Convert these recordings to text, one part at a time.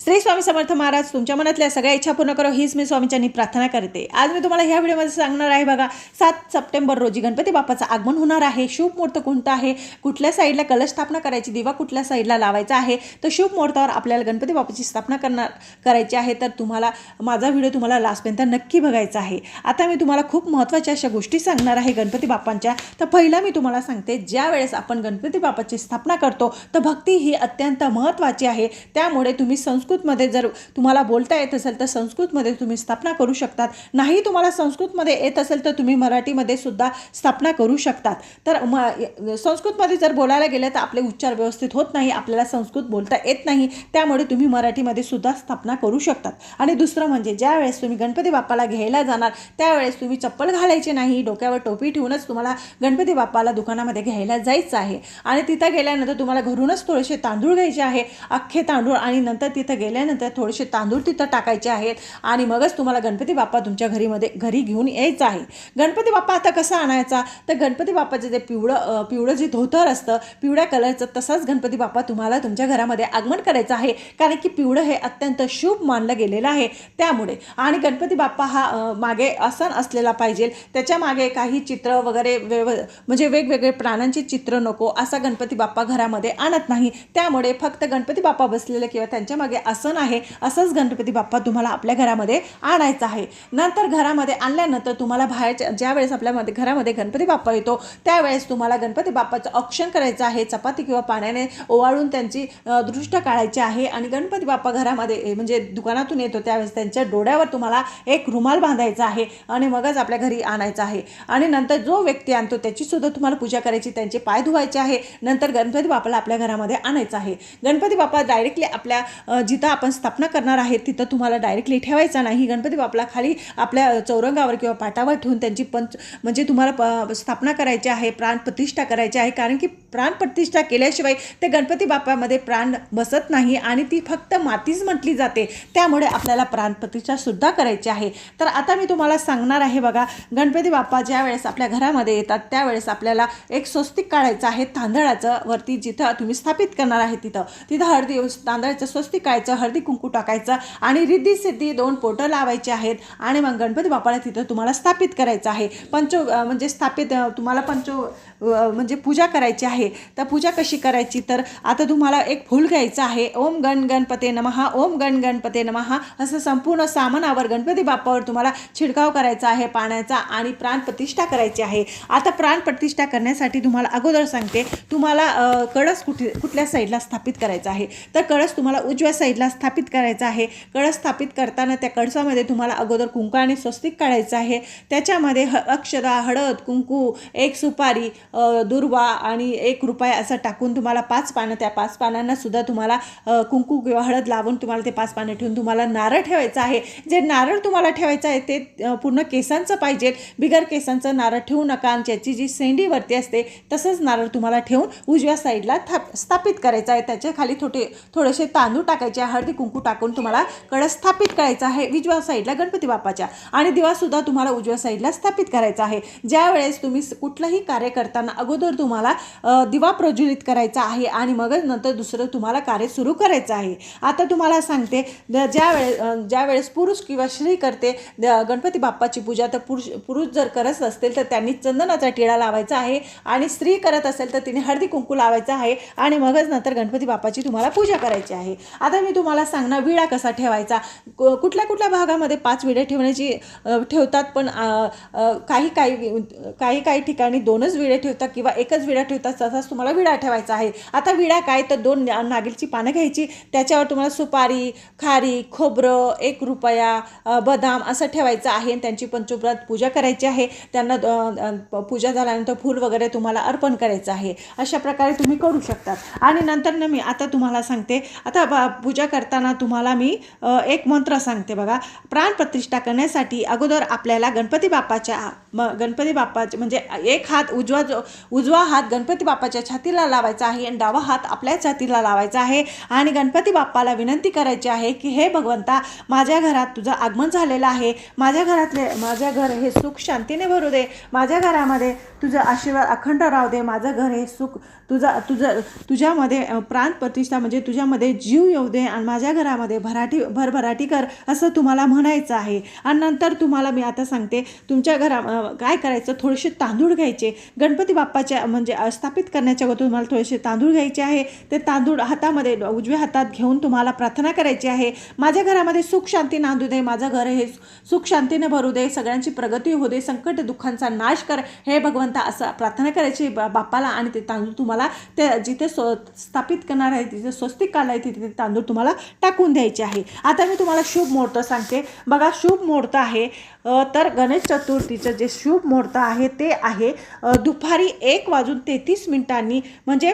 श्री स्वामी समर्थ महाराज तुमच्या मनातल्या सगळ्या इच्छा पूर्ण करो हीच मी स्वामींच्यानी प्रार्थना करते. आज मी तुम्हाला ह्या व्हिडिओमध्ये सांगणार आहे बघा सात सप्टेंबर रोजी गणपती बाप्पाचं आगमन होणार आहे. शुभ मुहूर्त कोणता आहे? कुठल्या साईडला कलश स्थापना करायची दिवा कुठल्या साईडला लावायचा आहे? तर शुभ मुहूर्तावर आपल्याला गणपती बाप्पाची स्थापना करणार करायची आहे. तर तुम्हाला माझा व्हिडिओ तुम्हाला लास्टपर्यंत नक्की बघायचा आहे. आता मी तुम्हाला खूप महत्त्वाच्या अशा गोष्टी सांगणार आहे गणपती बाप्पांच्या. तर पहिला मी तुम्हाला सांगते ज्या वेळेस आपण गणपती बाप्पाची स्थापना करतो तर भक्ती ही अत्यंत महत्त्वाची आहे. त्यामुळे तुम्ही संस्कृतमध्ये जर तुम्हाला बोलता येत असेल तर संस्कृतमध्ये तुम्ही स्थापना करू शकतात. नाही तुम्हाला संस्कृतमध्ये येत असेल तर तुम्ही मराठीमध्ये सुद्धा स्थापना करू शकतात. तर म संस्कृतमध्ये जर बोलायला गेलं तर आपले उच्चार व्यवस्थित होत नाही आपल्याला संस्कृत बोलता येत नाही त्यामुळे तुम्ही मराठीमध्ये सुद्धा स्थापना करू शकतात. आणि दुसरं म्हणजे ज्या वेळेस तुम्ही गणपती बाप्पाला घ्यायला जाणार त्यावेळेस तुम्ही चप्पल घालायची नाही डोक्यावर टोपी ठेवूनच तुम्हाला गणपती बाप्पाला दुकानामध्ये घ्यायला जायचं आहे. आणि तिथं गेल्यानंतर तुम्हाला घरूनच थोडेसे तांदूळ घ्यायचे आहे अख्खे तांदूळ आणि नंतर तिथं गेल्यानंतर थोडेसे तांदूळ तिथं टाकायचे आहेत. आणि मगच तुम्हाला गणपती बाप्पा तुमच्या घरीमध्ये घरी घेऊन यायचं आहे. गणपती बाप्पा आता कसा आणायचा? तर गणपती बाप्पाचं जे पिवळं पिवळं जे धोतर असतं पिवळ्या कलरचं तसाच गणपती बाप्पा तुम्हाला तुमच्या घरामध्ये आगमन करायचं आहे. कारण की पिवळं हे अत्यंत शुभ मानलं गेलेलं आहे. त्यामुळे. आणि गणपती बाप्पा हा मागे आसन असलेला पाहिजे. त्याच्यामागे काही चित्र वगैरे वेव म्हणजे वेगवेगळे प्राण्यांचे चित्र नको असा गणपती बाप्पा घरामध्ये आणत नाही. त्यामुळे फक्त गणपती बाप्पा बसलेले किंवा त्यांच्या मागे आसन आहे असंच गणपती बाप्पा तुम्हाला आपल्या घरामध्ये आणायचं आहे. नंतर घरामध्ये आणल्यानंतर तुम्हाला बाहेरच्या ज्या वेळेस आपल्यामध्ये घरामध्ये गणपती बाप्पा येतो त्यावेळेस तुम्हाला गणपती बाप्पाचं औक्षण करायचं आहे चपाती किंवा पाण्याने ओवाळून त्यांची दृष्ट काढायची आहे आणि गणपती बाप्पा घरामध्ये म्हणजे दुकानातून येतो त्यावेळेस त्यांच्या डोळ्यावर तुम्हाला एक रुमाल बांधायचा आहे आणि मगच आपल्या घरी आणायचं आहे. आणि नंतर जो व्यक्ती आणतो त्याचीसुद्धा तुम्हाला पूजा करायची त्यांचे पाय धुवायचे आहे. नंतर गणपती बाप्पाला आपल्या घरामध्ये आणायचं आहे. गणपती बाप्पा डायरेक्टली आपल्या जी जिथं आपण स्थापना करणार आहे तिथं तुम्हाला डायरेक्टली ठेवायचा नाही. गणपती बापला खाली आपल्या चौरंगावर किंवा पाटावर ठेवून त्यांची पंच म्हणजे तुम्हाला प स्थापना करायची आहे प्राण प्रतिष्ठा करायची आहे. कारण की प्राण प्रतिष्ठा केल्याशिवाय ते गणपती बाप्पामध्ये प्राण बसत नाही आणि ती फक्त मातीच म्हटली जाते. त्यामुळे आपल्याला प्राण करायची आहे. तर आता मी तुम्हाला सांगणार आहे बघा गणपती बाप्पा ज्या वेळेस आपल्या घरामध्ये येतात त्यावेळेस आपल्याला एक स्वस्तिक काढायचं आहे तांदळाचं वरती जिथं तुम्ही स्थापित करणार आहे तिथं. तिथं हळदी तांदळाचं स्वस्तिक काढायचं हळदी कुंकू टाकायचं आणि रिद्धी सिद्धी दोन पोटं लावायचे आहेत आणि मग गणपती बाप्पाला तिथं तुम्हाला स्थापित करायचं आहे. पंचो म्हणजे स्थापित तुम्हाला पंचो म्हणजे पूजा करायची आहे. तर पूजा कशी करायची? तर आता तुम्हाला एक फूल घ्यायचं आहे. ओम गण गणपते नमहा ओम गण गणपते नमहा असं संपूर्ण सामानावर गणपती बाप्पावर तुम्हाला छिडकाव करायचा आहे पाण्याचा आणि प्राण प्रतिष्ठा करायची आहे. आता प्राण प्रतिष्ठा करण्यासाठी तुम्हाला अगोदर सांगते तुम्हाला कळस कुठे कुठल्या साईडला स्थापित करायचा आहे? तर कळस तुम्हाला उजव्या साईडला स्थापित करायचा आहे. कळस स्थापित करताना त्या कळसामध्ये तुम्हाला अगोदर कुंकू आणि स्वस्तिक काढायचं आहे. त्याच्यामध्ये ह अक्षदा हळद कुंकू एक सुपारी दुर्वा आणि एक एक रुपया असं टाकून तुम्हाला पाच पानं त्या पाच पानांना सुद्धा तुम्हाला कुंकू किंवा हळद लावून तुम्हाला ते पाच पानं ठेवून तुम्हाला नारळ ठेवायचं आहे. जे नारळ तुम्हाला ठेवायचं आहे ते पूर्ण केसांचं पाहिजे. बिगर केसांचं नारळ ठेवू नका. आणि ज्याची जी सेंडीवरती असते तसंच नारळ तुम्हाला ठेवून उजव्या साईडला थाप स्थापित करायचं आहे. त्याच्याखाली थोडे थोडेसे तांदूळ टाकायचे हळदी कुंकू टाकून तुम्हाला कळस स्थापित करायचा आहे. उजव्या साईडला गणपती बाप्पाच्या. आणि दिवासुद्धा तुम्हाला उजव्या साईडला स्थापित करायचा आहे. ज्या वेळेस तुम्ही कुठलंही कार्य करताना अगोदर तुम्हाला दिवा प्रज्वलित करायचा आहे आणि मगच नंतर दुसरं तुम्हाला कार्य सुरू करायचं आहे. आता तुम्हाला सांगते ज्या वेळे ज्या वेळेस पुरुष किंवा स्त्री करते द- गणपती बाप्पाची पूजा तर पुरुष पुरुष जर करत असतील तर त्यांनी चंदनाचा टिळा लावायचा आहे आणि स्त्री करत असेल तर तिने हळदी कुंकू लावायचा आहे आणि मगच नंतर गणपती बाप्पाची तुम्हाला पूजा करायची आहे. आता मी तुम्हाला सांगणार विडा कसा ठेवायचा. कुठल्या कुठल्या भागामध्ये पाच विडे ठेवण्याची ठेवतात पण काही काही काही काही ठिकाणी दोनच विडे ठेवतात किंवा एकच विडा ठेवतात तसाच तुम्हाला विडा ठेवायचा आहे. आता विडा काय? तर दोन नागिलची नागेलची पानं घ्यायची. त्याच्यावर तुम्हाला सुपारी खारी खोबरं एक रुपया बदाम असं ठेवायचं आहे. आणि त्यांची पंचोपरात पूजा करायची आहे. त्यांना पूजा झाल्यानंतर फूल वगैरे तुम्हाला अर्पण करायचं आहे. अशा प्रकारे तुम्ही करू शकतात. आणि नंतर ना मी आता तुम्हाला सांगते. आता बा- पूजा करताना तुम्हाला मी एक मंत्र सांगते बघा. प्राण प्रतिष्ठा करण्यासाठी अगोदर आपल्याला गणपती बाप्पाच्या म गणपती बाप्पाचे म्हणजे एक हात उजवा जो उजवा हात गणपती बाप्पाच्या छातीला लावायचा आहे आणि डावा हात आपल्या छातीला लावायचा आहे. आणि गणपती बाप्पाला विनंती करायची आहे की हे भगवंता माझ्या घरात तुझं आगमन झालेलं आहे. माझ्या घरातले माझ्या घर हे सुख शांतीने भरू दे. माझ्या घरामध्ये तुझं आशीर्वाद अखंड राहू दे. माझं घर हे सुख तुझं तुझं तुझ्यामध्ये प्राण प्रतिष्ठा म्हणजे तुझ्यामध्ये जीव येऊ दे आणि माझ्या घरामध्ये भराटी भरभराटी कर असं तुम्हाला म्हणायचं आहे. आणि नंतर तुम्हाला मी आता सांगते तुमच्या घरा काय करायचं? थोडेसे तांदूळ घ्यायचे. गणपती बाप्पाच्या म्हणजे स्थापित स्थापित करण्याच्या अगोदर तुम्हाला थोडेसे तांदूळ घ्यायचे आहे. ते तांदूळ हातामध्ये उजव्या हातात घेऊन तुम्हाला प्रार्थना करायची आहे. माझ्या घरामध्ये सुख शांती नांदू दे माझं घर हे सुख शांतीने भरू दे सगळ्यांची प्रगती होऊ दे संकट दुःखांचा नाश कर. हे भगवंता असं प्रार्थना करायची बा- आणि ते तांदूळ तुम्हाला ते जिथे स्व स्थापित करणार आहे तिथे स्वस्तिक काढला आहे तिथे तांदूळ तुम्हाला टाकून द्यायचे आहे. आता मी तुम्हाला शुभ मुहूर्त सांगते. बघा शुभ मुहूर्त आहे तर गणेश चतुर्थीचं जे शुभ मुहूर्त आहे ते आहे दुपारी एक वाजून तेहतीस मिनिटांनी. म्हणजे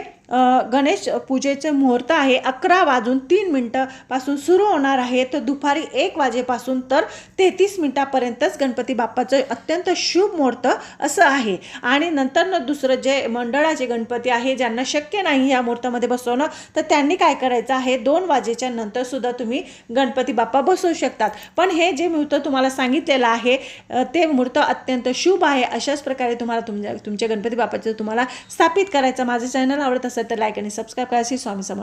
गणेश पूजेचं मुहूर्त आहे अकरा वाजून तीन मिनटापासून सुरू होणार आहे. तर दुपारी एक वाजेपासून तर तेहतीस मिनटापर्यंतच गणपती बाप्पाचं अत्यंत शुभ मुहूर्त असं आहे. आणि नंतर न दुसरं जे मंडळाचे गणपती आहे ज्यांना शक्य नाही या मुहूर्तामध्ये बसवणं तर त्यांनी काय करायचं आहे? दोन वाजेच्या नंतर सुद्धा तुम्ही गणपती बाप्पा बसवू शकतात. पण हे जे मुहूर्त तुम्हाला सांगितलेलं आहे ते मुहूर्त अत्यंत शुभ आहे. अशाच प्रकारे तुम्हाला तुमच्या तुमच्या गणपती बाप्पाचं तुम्हाला स्थापित करायचं. माझं चॅनल आवडत असेल तर लाईक आणि सबस्क्राईब करायची स्वामी समर्थ.